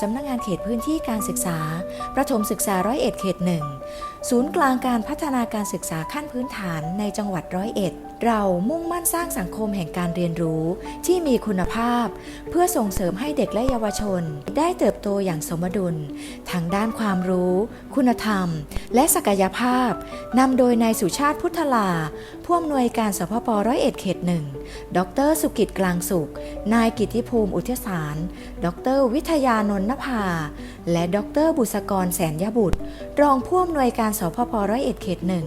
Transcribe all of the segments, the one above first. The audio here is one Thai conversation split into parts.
สำนักงานเขตพื้นที่การศึกษา ประถมศึกษาร้อยเอ็ดเขตหนึ่ง ศูนย์กลางการพัฒนาการศึกษาขั้นพื้นฐานในจังหวัดร้อยเอ็ด เรามุ่งมั่นสร้างสังคมแห่งการเรียนรู้ที่มีคุณภาพ เพื่อส่งเสริมให้เด็กและเยาวชน ได้เติบโตอย่างสมดุลทางด้านความรู้ คุณธรรม และศักยภาพนำโดยนายสุชาติพุทธลาผู้อำนวยการสพปร้อยเอ็ดเขตหนึ่งดรสุกิจกลางสุข นายกิติภูมิอุทยสาร ดร วิทยานนท์นภา และดร บุษกรแสนยบุตร รองผู้อำนวยการสพปร้อยเอ็ดเขตหนึ่ง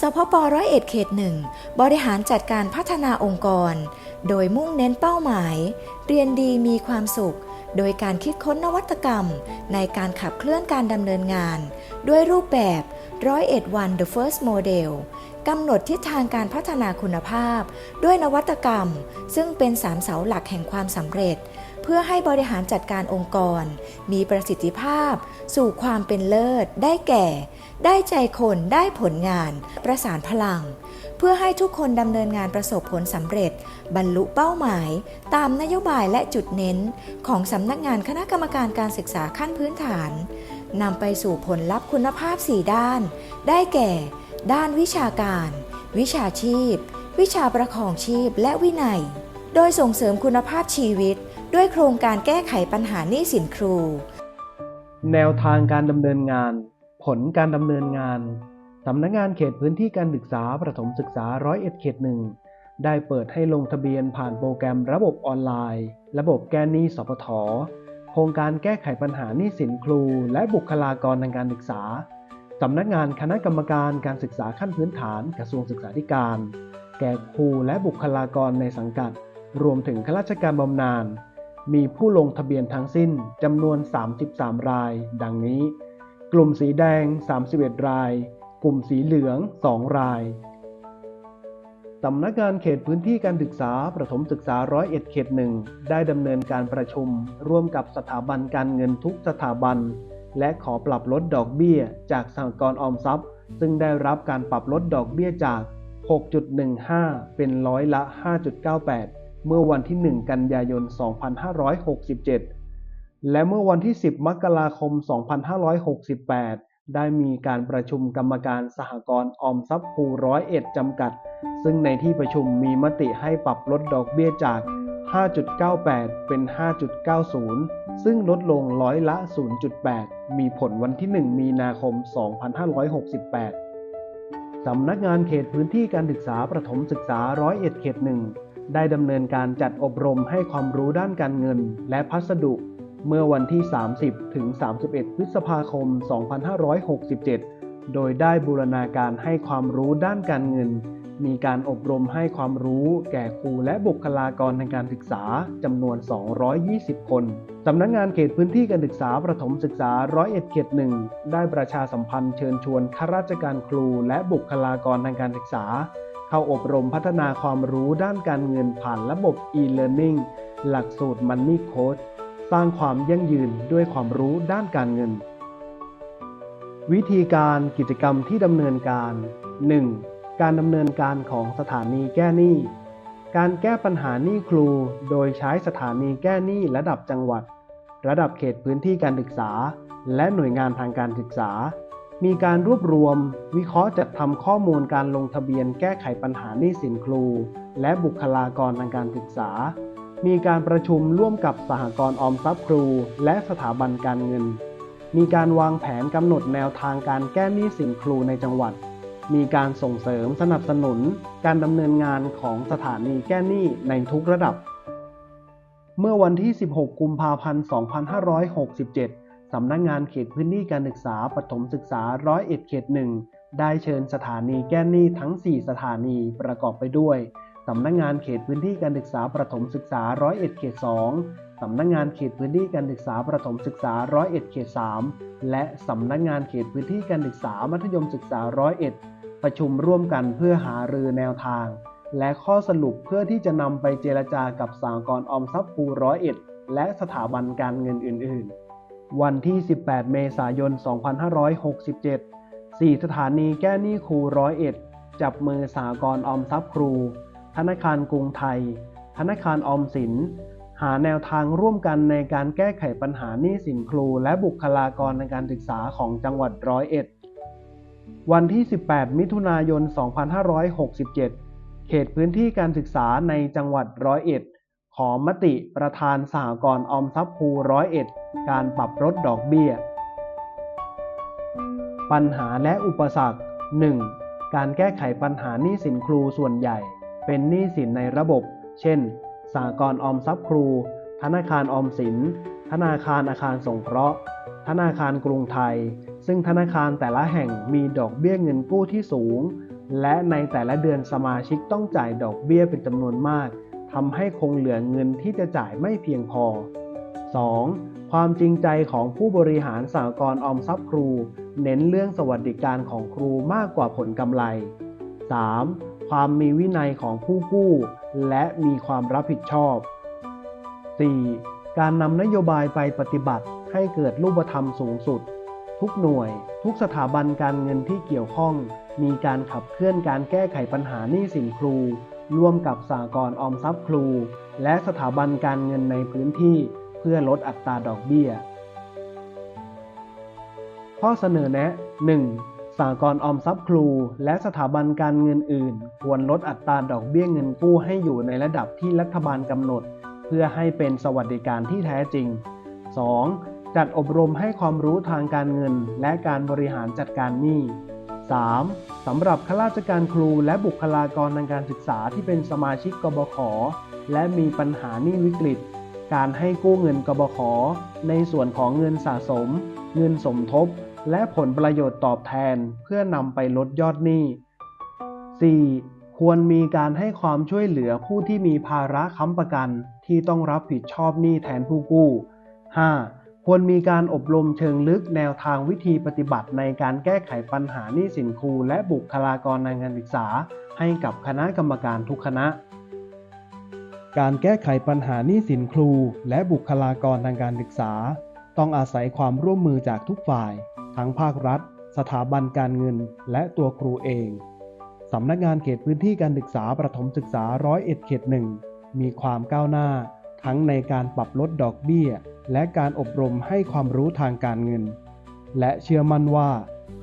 สพปร้อยเอ็ดเขตหนึ่งบริหารจัดการพัฒนาองค์กร โดยมุ่งเน้นเป้าหมาย เรียนดีมีความสุข โดยการคิดค้นนวัตกรรม ในการขับเคลื่อนการดำเนินงาน ด้วยรูปแบบร้อยเอ็ดวัน The First Model กำหนดทิศทางการพัฒนาคุณภาพ ด้วยนวัตกรรม ซึ่งเป็นสามเสาหลักแห่งความสำเร็จ เพื่อให้บริหารจัดการองค์กร มีประสิทธิภาพ สู่ความเป็นเลิศ ได้แก่ ได้ใจคนได้ผลงาน ประสานพลัง เพื่อให้ทุกคนดำเนินงานประสบผลสำเร็จ บรรลุเป้าหมาย ตามนโยบายและจุดเน้น ของสำนักงานคณะกรรมการการศึกษาขั้นพื้นฐานนำไปสู่ผลลัพธ์คุณภาพ 4 ด้าน ได้แก่ ด้านวิชาการ วิชาชีพ วิชาประคองชีพและวินัย โดยส่งเสริมคุณภาพชีวิต ด้วยโครงการแก้ไขปัญหาหนี้สินครู แนวทางการดำเนินงาน ผลการดำเนินงานสำนักงานเขตพื้นที่การศึกษาประถมศึกษาร้อยเอ็ดเขตหนึ่งได้เปิดให้ลงทะเบียนผ่านโปรแกรมระบบออนไลน์ ระบบแก้หนี้สปทโครงการแก้ไขปัญหาหนี้สินครู และบุคลากรทางการศึกษาสำนักงานคณะกรรมการการศึกษาขั้นพื้นฐานกระทรวงศึกษาธิการ แก่ครูและบุคลากรในสังกัด รวมถึงข้าราชการบำนาญ มีผู้ลงทะเบียนทั้งสิ้นจำนวน 33 ราย ดังนี้ กลุ่มสีแดง 31 ราย กลุ่มสีเหลือง 2 รายสำนักงานเขตพื้นที่การศึกษาประถมศึกษาร้อยเอ็ดเขตหนึ่งได้ดำเนินการประชุม ร่วมกับสถาบันการเงินทุกสถาบัน และขอปรับลดดอกเบี้ย จากสหกรณ์ออมทรัพย์ ซึ่งได้รับการปรับลดดอกเบี้ยจาก 6.15 เป็นร้อยละ 5.98 เมื่อวันที่ 1 กันยายน 2567 และเมื่อวันที่ 10 มกราคม 2568 ได้มีการประชุมกรรมการสหกรณ์ออมทรัพย์ภูร้อยเอ็ดจำกัด ซึ่งในที่ประชุมมีมติให้ปรับลดดอกเบี้ยจาก 5.98 เป็น 5.90 ซึ่งลดลงร้อยละ 0.8 มีผลวันที่ 1 มีนาคม 2568 สำนักงานเขตพื้นที่การศึกษาประถมศึกษาร้อยเอ็ดเขตหนึ่ง ได้ดำเนินการจัดอบรมให้ความรู้ด้านการเงิน และพัสดุ เมื่อวันที่ 30 ถึง 31 พฤษภาคม 2567 โดยได้บูรณาการให้ความรู้ด้านการเงิน มีการอบรมให้ความรู้แก่ครูและบุคลากรทางการศึกษาจำนวน 220 คนสำนักงานเขตพื้นที่การศึกษาประถมศึกษาร้อยเอ็ดเขตหนึ่งได้ประชาสัมพันธ์เชิญชวนข้าราชการครูและบุคลากรทางการศึกษา เข้าอบรมพัฒนาความรู้ด้านการเงินผ่านระบบ e-learning หลักสูตร Money Coach สร้างความยั่งยืนด้วยความรู้ด้านการเงิน วิธีการกิจกรรมที่ดำเนินการ 1. การดำเนินการของสถานีแก้หนี้ การแก้ปัญหาหนี้ครู โดยใช้สถานีแก้หนี้ระดับจังหวัด ระดับเขตพื้นที่การศึกษา และหน่วยงานทางการศึกษา มีการรวบรวม วิเคราะห์จัดทำข้อมูลการลงทะเบียนแก้ไขปัญหาหนี้สินครู และบุคลากรทางการศึกษา มีการประชุมร่วมกับสหกรณ์ออมทรัพย์ครู และสถาบันการเงิน มีการวางแผนกำหนดแนวทางการแก้หนี้สินครูในจังหวัด มีการส่งเสริมสนับสนุน การดำเนินงานของสถานีแก้หนี้ในทุกระดับ เมื่อวันที่ 16 กุมภาพันธ์ 2567 สำนักงานเขตพื้นที่การศึกษาปฐมศึกษาร้อยเอ็ดเขตหนึ่งได้เชิญสถานีแก้หนี้ทั้ง 4 สถานีประกอบไปด้วยสำนักงานเขตพื้นที่การศึกษาประถมศึกษาร้อยเอ็ดเขต2สำนักงานเขตพื้นที่การศึกษาประถมศึกษาร้อยเอ็ดเขต3และสำนักงานเขตพื้นที่การศึกษามัธยมศึกษาร้อยเอ็ดประชุมร่วมกันเพื่อหารือแนวทาง และข้อสรุปเพื่อที่จะนำไปเจรจากับสหกรออมทรัพย์ภูร้อยเอ็ดและสถาบันการเงินอื่น ๆ วันที่ 18 เมษายน 2567 4 สถานีแก้หนี้ครูร้อยเอ็ดจับมือสหกรออมทรัพย์ครู ธนาคารกรุงไทย ธนาคารออมสิน หาแนวทางร่วมกันในการแก้ไขปัญหาหนี้สินครูและบุคลากรในการศึกษาของจังหวัดร้อยเอ็ด วันที่ 18 มิถุนายน 2567 เขตพื้นที่การศึกษาในจังหวัดร้อยเอ็ด ขอมติประธานสหกรณ์ออมทรัพย์ครูร้อยเอ็ดการปรับลดดอกเบี้ย ปัญหาและอุปสรรค 1. การแก้ไขปัญหาหนี้สินครูส่วนใหญ่ เป็นหนี้สินในระบบ เช่นสหกรณ์ออมทรัพย์ครู ธนาคารออมสิน ธนาคารอาคารสงเคราะห์ ธนาคารกรุงไทย ซึ่งธนาคารแต่ละแห่งมีดอกเบี้ยเงินกู้ที่สูง และในแต่ละเดือนสมาชิกต้องจ่ายดอกเบี้ยเป็นจำนวนมาก ทำให้คงเหลือเงินที่จะจ่ายไม่เพียงพอ 2. ความจริงใจของผู้บริหารสหกรณ์ออมทรัพย์ครู เน้นเรื่องสวัสดิการของครูมากกว่าผลกำไร 3. ความมีวินัยของผู้กู้ และมีความรับผิดชอบ 4. การนำนโยบายไปปฏิบัติให้เกิดรูปธรรมสูงสุด ทุกหน่วย ทุกสถาบันการเงินที่เกี่ยวข้อง มีการขับเคลื่อนการแก้ไขปัญหาหนี้สินครู ร่วมกับสหกรออมทรัพย์ครู และสถาบันการเงินในพื้นที่เพื่อลดอัตราดอกเบี้ย ข้อเสนอแนะ 1. สหกรออมทรัพย์ครู และสถาบันการเงินอื่น ควรลดอัตราดอกเบี้ยเงินกู้ให้อยู่ในระดับที่รัฐบาลกำหนด เพื่อให้เป็นสวัสดิการที่แท้จริง 2. จัดอบรมให้ความรู้ทางการเงินและการบริหารจัดการหนี้ 3. สำหรับข้าราชการครูและบุคลากรทางการศึกษาที่เป็นสมาชิกกบข และมีปัญหาหนี้วิกฤต การให้กู้เงินกบข ในส่วนของเงินสะสม เงินสมทบ และผลประโยชน์ตอบแทนเพื่อนำไปลดยอดหนี้ 4. ควรมีการให้ความช่วยเหลือผู้ที่มีภาระค้ำประกันที่ต้องรับผิดชอบหนี้แทนผู้กู้ 5. ควรมีการอบรมเชิงลึกแนวทางวิธีปฏิบัติในการแก้ไขปัญหาหนี้สินครู และบุคลากรทางการศึกษา ให้กับคณะกรรมการทุกคณะ การแก้ไขปัญหาหนี้สินครู และบุคลากรทางการศึกษา ต้องอาศัยความร่วมมือจากทุกฝ่าย ทั้งภาครัฐ สถาบันการเงิน และตัวครูเองสำนักงานเขตพื้นที่การศึกษาประถมศึกษาร้อยเอ็ดเขตหนึ่งมีความก้าวหน้า ทั้งในการปรับลดดอกเบี้ย และการอบรมให้ความรู้ทางการเงิน และเชื่อมั่นว่า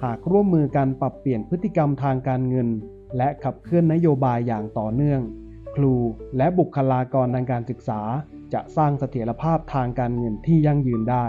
หากร่วมมือการปรับเปลี่ยนพฤติกรรมทางการเงิน และขับเคลื่อนนโยบายอย่างต่อเนื่อง ครูและบุคลากรทางการศึกษา จะสร้างเสถียรภาพทางการเงินที่ยั่งยืนได้